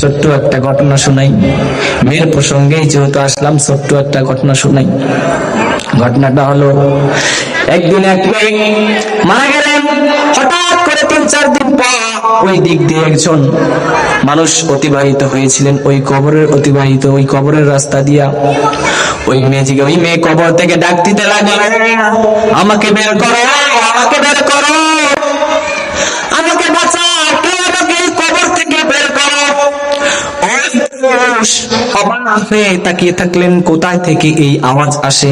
ছোট্ট একটা ঘটনা শোনাই। মেয়ের প্রসঙ্গেই যেহেতু আসলাম, ছোট্ট একটা ঘটনা শোনাই। ঘটনাটা হলো, একদিন এক মেয়ে মারা গেলেন। হঠাৎ করে তিন চার দিন পর ওই দিক দিয়ে একজন মানুষ অতিবাহিত হয়েছিলেন। ওই কবরের অতিবাহিত, ওই কবরের রাস্তা দিয়া ওই মেয়েটিকে ওই মেয়ে কবর থেকে ডাক দিতে লাগল। আমাকে বের করো, আমাকে বের করো আমাকে বাঁচাও কেউ আমাকে এই কবর থেকে বের করো ওই পুরুষ অবাক হয়ে তাকিয়ে থাকলেন, কোথায় থেকে এই আওয়াজ আসে?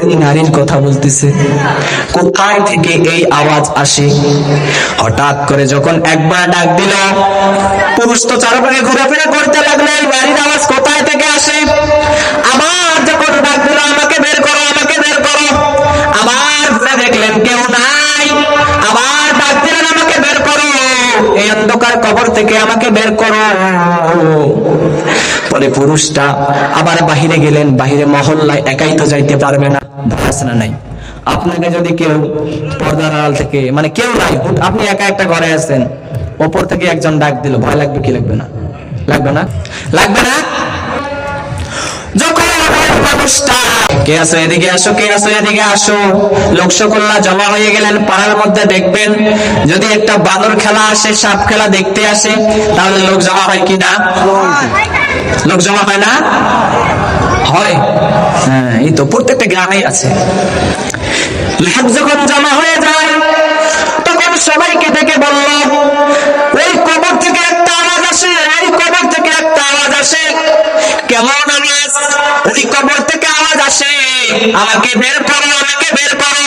ওই নারীর কথা বলতেছে, কোথায় থেকে এই আওয়াজ আসে? হঠাৎ করে যখন একবার ডাক দিল, পুরুষ তো চারপাশে ঘোরাফেরা করতে লাগল, এই নারীর আওয়াজ কোথায় থেকে আসে আবার যখন ডাক দিল আমাকে বের করো আমাকে বের করো আবার ঘুরে দেখলেন কেউ নাই আবার ডাক দিলেন আমাকে বের করো এই অন্ধকার কবর থেকে আমাকে বের করো। পরে পুরুষটা আবার বাহিরে গেলেন, বাহিরে মহল্লায় একাই তো যাইতে পারবে না। নাই। আপনাকে যদি কেউ পর্দার আড়াল থেকে মানে কেউ নাই আপনি একা একটা ঘরে আছেন, ওপর থেকে একজন ডাক দিল, ভয় লাগবে কি লাগবে না? লাগবে না? লাগবে না? যখন মানুষটা কে আসো এদিকে আসো, কে এদিকে আসো? জমা হয়ে গেলেন, পাড়ার মধ্যে দেখবেন, যদি একটা খেলা আসে, সাপ খেলা দেখতে আসে, তাহলে লোক জমা হয় কি না? লোক জমা হয় না? হয়। হ্যাঁ এই তো প্রত্যেকটা গ্রামেই আছে। লোক যখন জমা হয়ে যায়। এমন আওয়াজ যদি কবর থেকে আওয়াজ আসে, আমাকে বের করো, আমাকে বের করো।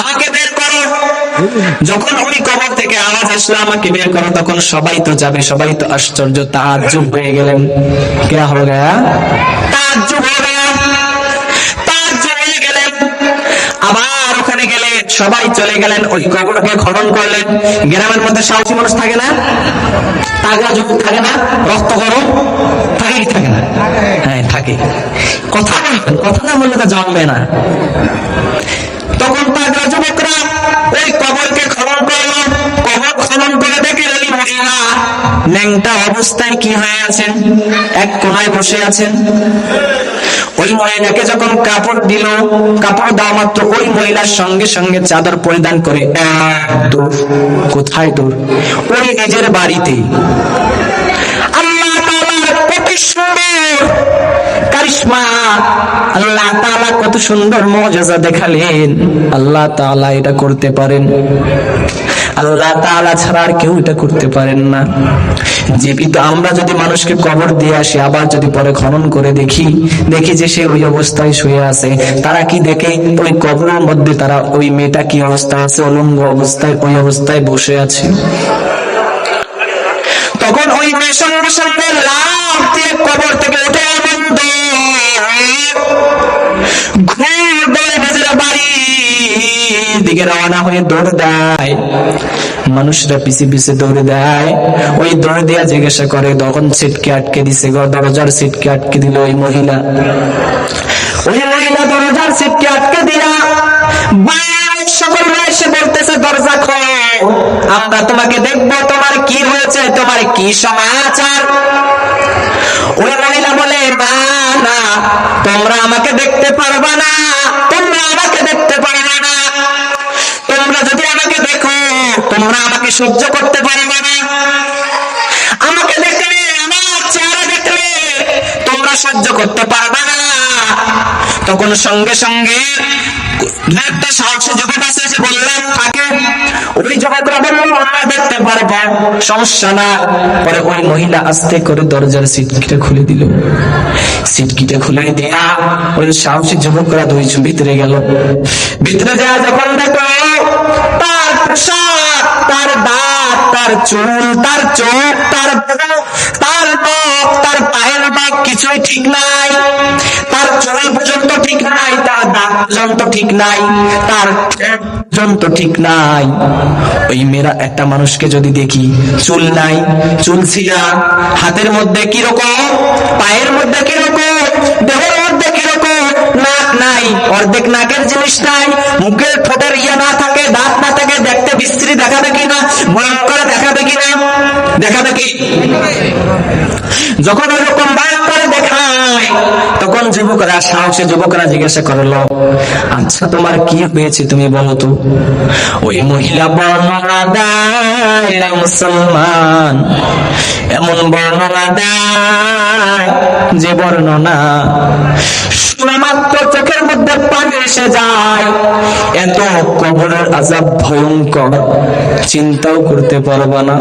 আমাকে বের করো। যখন ওই কবর থেকে আওয়াজ আসলো, আমাকে বের করো, তখন সবাই তো যাবে, সবাই তো আশ্চর্য, তাজ্জুব হয়ে গেলেন। কে হল গয়া তাজ্জুব সবাই চলে গেলেন, ওই কবরকে খনন করলেন। গ্রামের মধ্যে সাহসী মানুষ থাকে না, তাগড়া যুগ থাকে না, রক্ত গরম থাকে থাকে না। হ্যাঁ থাকে। কথা কথা না বললে তো জন্মে না। তখন তাগড়া যুবকরা ওই কবরকে খনন করল। কবর খনন করে দেখে মহিলা ন্যাংটা অবস্থায় কি হয়ে আছেন? এক কোনায় বসে আছেন। মহিলাকে যখন কাপড় দিল, কাপড় দেওয়া মাত্র ওই মহিলার সঙ্গে সঙ্গে চাদর পরিধান করে কোথায় দৌড় ওই নিজের বাড়িতে। কত সুন্দর কারিশমা। আল্লাহ তাআলা কত সুন্দর মজাজা দেখালেন। আল্লাহ এটা করতে পারেন। আল্লাহ তাআলা ছাড়া আর কেউ এটা করতে পারেন না। জীবিত আমরা যদি মানুষকে কবর দিয়ে আসি, আবার যদি পরে খনন করে দেখি দেখি যে সে ওই অবস্থায় শুয়ে আছে, তারা কি দেখে? ওই কবরের মধ্যে তারা ওই মেয়েটা কি অবস্থা আছে, অলঙ্গ অবস্থায়, ওই অবস্থায় বসে আছে। তখন ওই মেয়ে হয়ে দৌড় দেয়। মানুষরা পিছে পিছে দৌড়ে দেয়। ওই দৌড় দিয়া জিজ্ঞাসা করে, তখন সিটকে আটকে দিছে দরজার সিটকে আটকে দিল ওই মহিলা। ওই মহিলা দরজার সিটকে আটকে খোলো। আমরা তোমাকে দেখব, তোমার কি হয়েছে, তোমার কি সমাচার ওই মহিলা বলে না না তোমরা আমাকে দেখতে পারবা না তোমরা আমাকে দেখতে পারবে না তোমরা যদি আমাকে দেখো আমাকে সহ্য করতে পারবে না। আমাকে দেখলে, আমার চেহারা দেখলে তোমরা সহ্য করতে পারবে না। তখন সঙ্গে সঙ্গে সমস্যা না। পরে ওই মহিলা আস্তে করে দরজার খুলে খুলে দেয়া, ওই ভিতরে গেল। ভিতরে যা যখন দেখো তার চুল তার চোখ, তার তার নখ তার পায়ের নখ কিছুই ঠিক নাই। তার চুল পর্যন্ত ঠিক নাই, তার দাঁত পর্যন্ত ঠিক নাই, তার পর্যন্ত ঠিক নাই। ওই মেয়েরা একটা মানুষকে যদি দেখি, চুল নাই, চুল ছিলা হাতের মধ্যে কীরকম পায়ের মধ্যে কীরকম দেহের মধ্যে কীরকম নাক নাই, অর্ধেক নাকের জিনিস নাই, মুখের ঠোঁটের ইয়ে না থাকে, দাঁত বিশ্রী দেখাবে কিনা? ভয়ঙ্কর দেখাবে কিনা? দেখাবে কি? যখন ওরকম করে দেখায়, তখন যুবকরা, সাহসে যুবকরা জিজ্ঞাসা করল আচ্ছা তোমার কি হয়েছে তুমি বলো তো? ওই মহিলা বর্ণনা দেয় মুসলমান। এমন বর্ণনা দেয় যে বর্ণনা শোনা মাত্র চোখের মধ্যে পানি এসে যায়। এত কবরের আজাব ভয়ঙ্কর, চিন্তাও করতে পারবা না।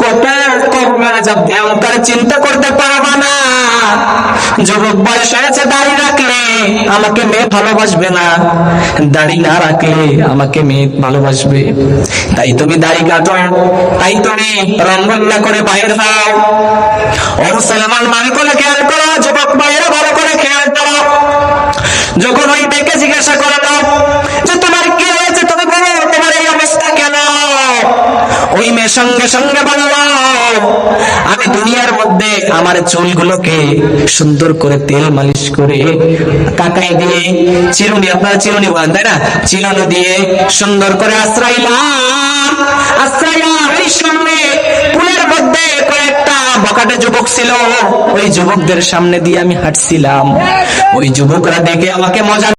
কবরের আজাব ভয়ঙ্কর, চিন্তা করতে পারবা না। যুবক বয়স হয়েছে, দাড়ি রাখলে আমাকে মেয়ে ভালোবাসবে না। দাড়ি না রাখলে আমাকে মেয়ে ভালোবাসবে। তাই তুমি দাড়ি কাটো, তাই তুমি রঙ্গল্লা করে বাইরে দাও ও মুসলমান মানে করে খেয়াল করো, যুবক ভাইয়েরা ভালো করে খেয়াল করো। যখন ওই মেয়েকে জিজ্ঞাসা করে মেয়ে সঙ্গে সঙ্গে বলল আমি দুনিয়ার মধ্যে আমার চুলগুলোকে সুন্দর করে তেল মালিশ করে কাকাই দিয়ে, চিরুনি, আপনারা চিরুনি বলেন, তাই না? চিরুনি দিয়ে সুন্দর করে আশ্রাইলাম এই সামনে পুলের মধ্যে কয়েকটা বকাটে যুবক ছিল। ওই যুবকদের সামনে দিয়ে আমি হাঁটছিলাম। ওই যুবকরা দেখে আমাকে মজা